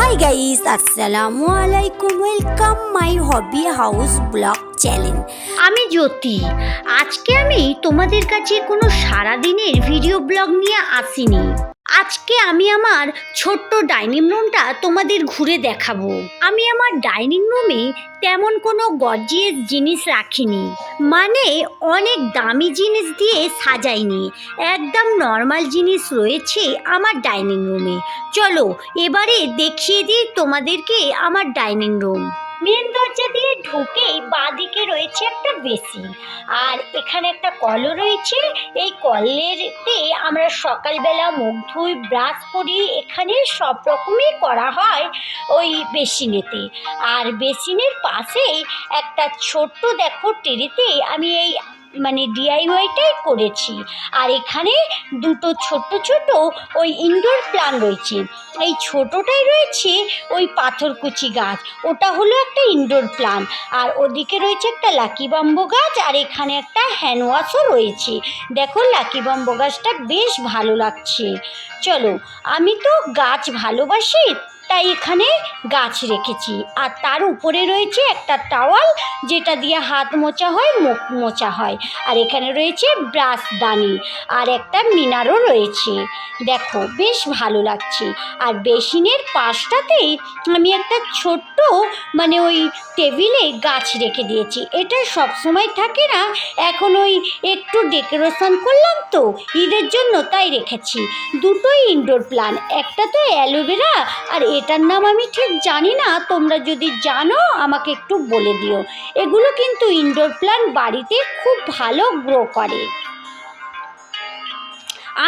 High guys আসসালামু আলাইকুম welcome my hobby house blog channel আমি জ্যোতি। আজকে আমি তোমাদের কাছে কোনো সারাদিনের ভিডিও ব্লগ নিয়ে আসিনি। আজকে আমি আমার ছোট্ট ডাইনিং রুমটা তোমাদের ঘুরে দেখাবো। আমি আমার ডাইনিং রুমে তেমন কোনো গর্জিয়াস জিনিস রাখিনি। মানে অনেক দামি জিনিস দিয়ে সাজাইনি। একদম নর্মাল জিনিস রয়েছে আমার ডাইনিং রুমে। চলো, এবারে দেখিয়ে দিই তোমাদেরকে আমার ডাইনিং রুম। মেন দরজা দিয়ে ঢুকেই বাঁদিকে রয়েছে একটা বেসিন। আর এখানে একটা কলও রয়েছে। এই কলেরতে আমরা সকালবেলা মুখ ধুই, ব্রাশ করি। এখানে সব রকমই করা হয় ওই বেসিনেতে। আর বেসিনের পাশেই একটা ছোট্ট দেখো টেরিতে আমি এই মানে ডিআইওয়াইটাই করেছি। আর এখানে দুটো ছোট ছোট ওই ইনডোর প্লান রয়েছে। এই ছোটটাই রয়েছে ওই পাথরকুচি গাছ। ওটা হলো একটা ইনডোর প্লান আর ওদিকে রয়েছে একটা লাকি বাম্বো গাছ, আর এখানে একটা হ্যান্ড ওয়াশও রয়েছে। দেখো লাকি বাম্বো গাছটা বেশ ভালো লাগছে। চলো, আমি তো গাছ ভালোবাসি তাই এখানে গাছ রেখেছি। আর তার উপরে রয়েছে একটা টাওয়াল, যেটা দিয়ে হাত মোচা হয়, মুখ মোচা হয়। আর এখানে রয়েছে ব্রাশ দানি আর একটা মিনারও রয়েছে। দেখো, বেশ ভালো লাগছে। আর বেসিনের পাশটাতেই আমি একটা ছোট্ট মানে ওই টেবিলে গাছ রেখে দিয়েছি। এটা সব সময় থাকে না, এখন ওই একটু ডেকোরেশন করলাম তো, ঈদের জন্য তাই রেখেছি। দুটোই ইনডোর প্লান একটা তো অ্যালোভেরা আর এটার নাম আমি ঠিক জানি না। তোমরা যদি জানো, আমাকে একটু বলে দিও। এগুলো কিন্তু ইনডোর প্লান বাড়িতে খুব ভালো গ্রো করে।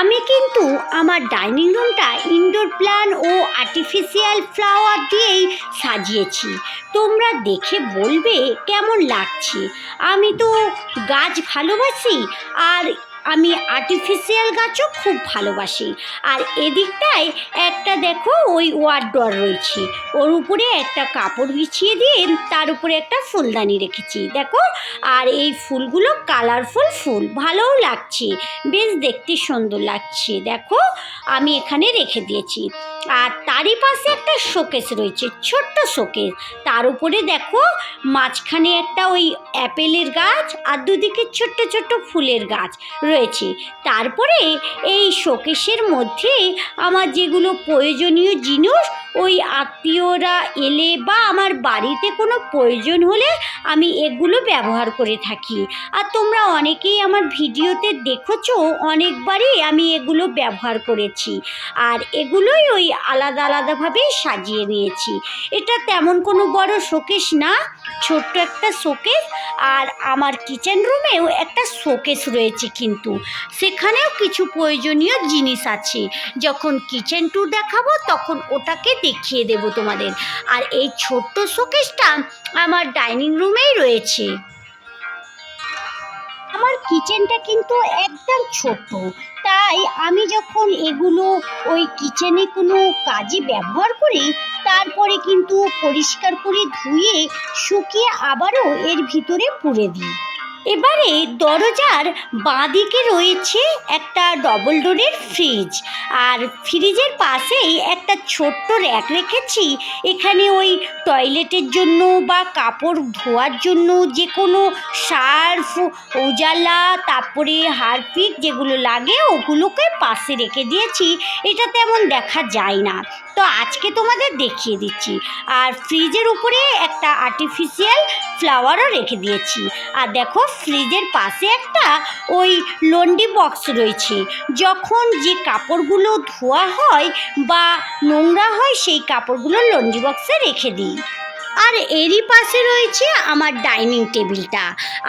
আমি কিন্তু আমার ডাইনিং রুমটা ইনডোর প্ল্যান ও আর্টিফিশিয়াল ফ্লাওয়ার দিয়েই সাজিয়েছি। তোমরা দেখে বলবে কেমন লাগছে। আমি তো গাছ ভালোবাসি, আর আমি আর্টিফিশিয়াল গাছও খুব ভালোবাসি। আর এদিকটায় একটা দেখো, ওই ওয়ার্ডর রয়েছে। ওর উপরে একটা কাপড় বিছিয়ে দিয়ে তার উপরে একটা ফুলদানি রেখেছি, দেখো। আর এই ফুলগুলো কালারফুল ফুল, ভালোও লাগছে। বেশ দেখতে সুন্দর লাগছে, দেখো। আমি এখানে রেখে দিয়েছি। আর তারই পাশে একটা শোকেস রয়েছে, ছোট্ট শোকেস। তার উপরে দেখো, মাঝখানে একটা ওই অ্যাপেলের গাছ আর দুদিকে ছোট্ট ছোট্ট ফুলের গাছ রয়েছে। তারপরে এই শোকেসের মধ্যে আমার যেগুলো প্রয়োজনীয় জিনিস ওই আত্মীয়রা এলে বা আমার বাড়িতে কোনো প্রয়োজন হলে আমি এগুলো ব্যবহার করে থাকি। আর তোমরা অনেকেই আমার ভিডিওতে দেখেছ, অনেকবারই আমি এগুলো ব্যবহার করেছি। আর এগুলোই ওই আলাদা আলাদাভাবেই সাজিয়ে নিয়েছি। এটা তেমন কোনো বড় শোকেস না, ছোট্ট একটা শোকেস আর আমার কিচেন রুমেও একটা শোকেস রয়েছে কিন্তু। সেখানেও কিছু প্রয়োজনীয় জিনিস আছে। যখন কিচেন ট্যুর দেখাবো, তখন ওটাকে দেখিয়ে দেবো তোমাদের। আর এই ছোট্ট শোকেসটা আমার ডাইনিং রুমেই রয়েছে। আমার কিচেনটা কিন্তু একদম ছোট্ট। তাই আমি যখন এগুলো ওই কিচেনে কোনো কাজে ব্যবহার করি, তারপরে কিন্তু পরিষ্কার করে ধুয়ে শুকিয়ে আবারও এর ভিতরে পুরে দিই। এবারে দরজার বাঁদিকে রয়েছে একটা ডবল ডোরের ফ্রিজ আর ফ্রিজের পাশেই একটা ছোট্ট র্যাক রেখেছি। এখানে ওই টয়লেটের জন্য বা কাপড় ধোয়ার জন্য যে কোনো সার্ফ উজালা, তারপরে হারপিক যেগুলো লাগে ওগুলোকে পাশে রেখে দিয়েছি। এটা তেমন দেখা যায় না। তো আজকে তোমাদের দেখিয়ে দিচ্ছি। আর ফ্রিজের উপরে একটা আর্টিফিশিয়াল ফ্লাওয়ারও রেখে দিয়েছি। আর দেখো ফ্রিজের পাশে একটা ওই লন্ডি বক্স রয়েছে। যখন যে কাপড়গুলো ধোয়া হয় বা নোংরা হয়, সেই কাপড়গুলো লন্ডি বক্সে রেখে দিই। আর এরই পাশে রয়েছে আমার ডাইনিং টেবিলটা।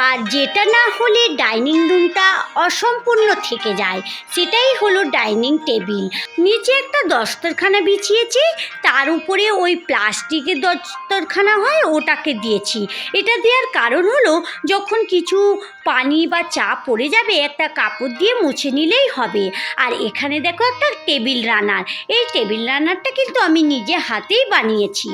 আর যেটা না হলে ডাইনিং রুমটা অসম্পূর্ণ থেকে যায়, সেটাই হলো ডাইনিং টেবিল। নিচে একটা দস্তরখানা বিছিয়েছি, তার উপরে ওই প্লাস্টিকের দস্তরখানা হয়, ওটাকে দিয়েছি। এটা দেওয়ার কারণ হলো, যখন কিছু পানি বা চা পড়ে যাবে একটা কাপড় দিয়ে মুছে নিলেই হবে। আর এখানে দেখো একটা টেবিল রানার। এই টেবিল রানারটা কিন্তু আমি নিজে হাতেই বানিয়েছি।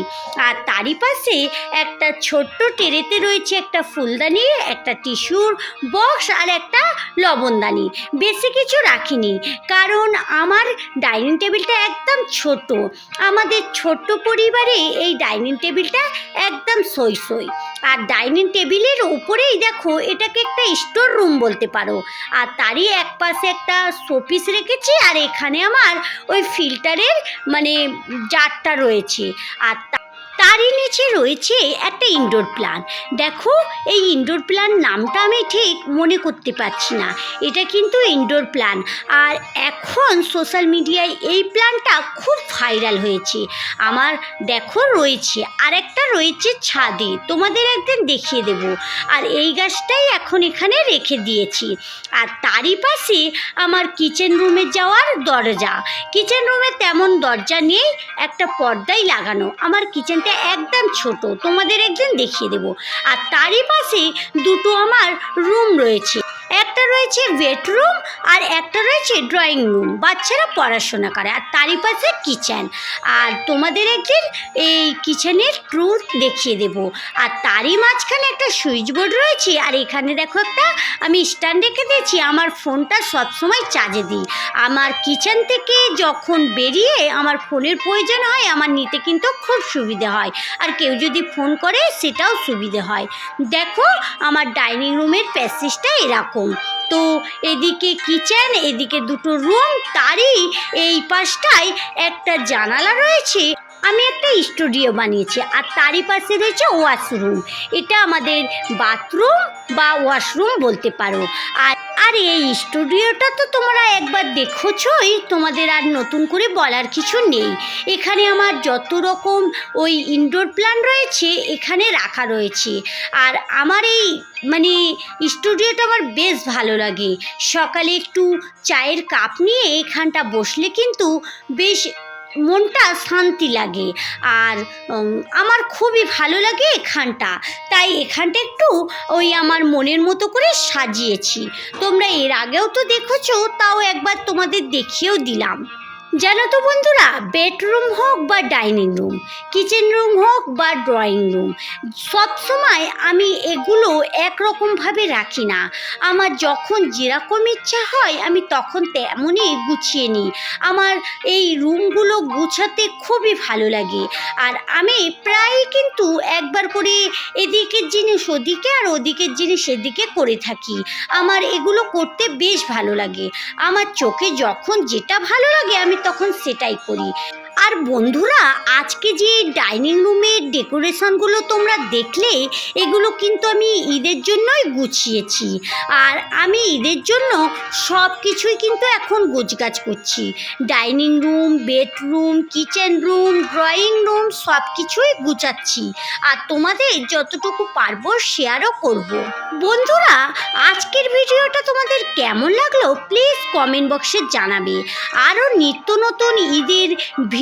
আর তারই পাশে একটা ছোট্ট টেরেতে রয়েছে একটা ফুলদানি, একটা টিস্যুর বক্স আর একটা লবণদানি। বেশি কিছু রাখিনি, কারণ আমার ডাইনিং টেবিলটা একদম ছোট। আমাদের ছোট্ট পরিবারে এই ডাইনিং টেবিলটা একদম সই সই আর ডাইনিং টেবিলের উপরেই দেখো এটাকে একটা স্টোর রুম বলতে পারো। আর তারই এক পাশে একটা শোপিস রেখেছি, আর এখানে আমার ওই ফিল্টারের মানে জারটা রয়েছে। আর তারই নিচে রয়েছে একটা ইনডোর প্ল্যান দেখো, এই ইনডোর প্ল্যান নামটা আমি ঠিক মনে করতে পারছি না। এটা কিন্তু ইনডোর প্ল্যান আর এখন সোশ্যাল মিডিয়ায় এই প্ল্যানটা খুব ভাইরাল হয়েছে। আমার দেখো রয়েছে আর একটা রয়েছে ছাদে। তোমাদের একদিন দেখিয়ে দেব। আর এই গাছটাই এখন এখানে রেখে দিয়েছি। আর তারই পাশে আমার কিচেন রুমে যাওয়ার দরজা। কিচেন রুমে তেমন দরজা নেই, একটা পর্দাই লাগানো। আমার কিচেনটা একদম ছোট তোমাদের একদিন দেখিয়ে দেবো। আর তারই পাশে দুটো আমার রুম রয়েছে। একটা রয়েছে বেডরুম আর একটা রয়েছে ড্রয়িং রুম বাচ্চারা পড়াশোনা করে আর তারই পাশে কিচেন আর তোমাদের একদিন এই কিচেনের ট্যুর দেখিয়ে দেব। আর তারই মাঝখানে একটা সুইচ বোর্ড রয়েছে আর এখানে দেখো একটা আমি স্ট্যান্ড রেখে দিয়েছি। আমার ফোনটা সবসময় চার্জে দিই। আমার কিচেন থেকে যখন বেরিয়ে আমার ফোনের প্রয়োজন হয়, আমার নিতে কিন্তু খুব সুবিধে হয়। আর কেউ যদি ফোন করে, সেটাও সুবিধে হয়। দেখো, আমার ডাইনিং রুমের প্যাসেজটা এরকম। তো এদিকে কিচেন, এদিকে দুটো রুম, তারই এই পাশটায় একটা জানালা রয়েছে। আমি একটা স্টুডিও বানিয়েছি আর তারই পাশে রয়েছে ওয়াশরুম। এটা আমাদের বাথরুম বা ওয়াশরুম বলতে পারো। আর আর এই স্টুডিওটা তো তোমরা একবার দেখোছই। তোমাদের আর নতুন করে বলার কিছু নেই। এখানে আমার যত রকম ওই ইনডোর প্ল্যান রয়েছে, এখানে রাখা রয়েছে। আর আমার এই মানে স্টুডিওটা আমার বেশ ভালো লাগে। সকালে একটু চায়ের কাপ নিয়ে এখানটা বসলে কিন্তু বেশ মনটা শান্তি লাগে। আর আমার খুবই ভালো লাগে এখানটা। তাই এখানটা একটু ওই আমার মনের মতো করে সাজিয়েছি। তোমরা এর আগেও তো দেখেছ, তাও একবার তোমাদের দেখিয়েও দিলাম। জানো তো বন্ধুরা বেডরুম হোক বা ডাইনিং রুম কিচেন রুম হোক বা ড্রয়িং রুম সব সময় আমি এগুলো একরকমভাবে রাখি না। আমার যখন যেরকম ইচ্ছা হয়, আমি তখন তেমনই গুছিয়ে নিই। আমার এই রুমগুলো গুছাতে খুবই ভালো লাগে। আর আমি প্রায় কিন্তু একবার করে এদিকের জিনিস ওদিকে আর ওদিকের জিনিস এদিকে করে থাকি। আমার এগুলো করতে বেশ ভালো লাগে। আমার চোখে যখন যেটা ভালো লাগে, আমি তখন সেটাই করি। আর বন্ধুরা, আজকে যে ডাইনিং রুমের ডেকোরেশনগুলো তোমরা দেখলে, এগুলো কিন্তু আমি ঈদের জন্যই গুছিয়েছি। আর আমি ঈদের জন্য সব কিছুই কিন্তু এখন গোছগাছ করছি। Dining room, bedroom, kitchen room, drawing room সব কিছুই গুছাচ্ছি। আর তোমাদের যতটুকু পারব শেয়ারও করব। বন্ধুরা, আজকের ভিডিওটা তোমাদের কেমন লাগল প্লিজ কমেন্ট বক্সে জানাবে। আরও নিত্য নতুন ঈদের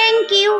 থ্যাংক ইউ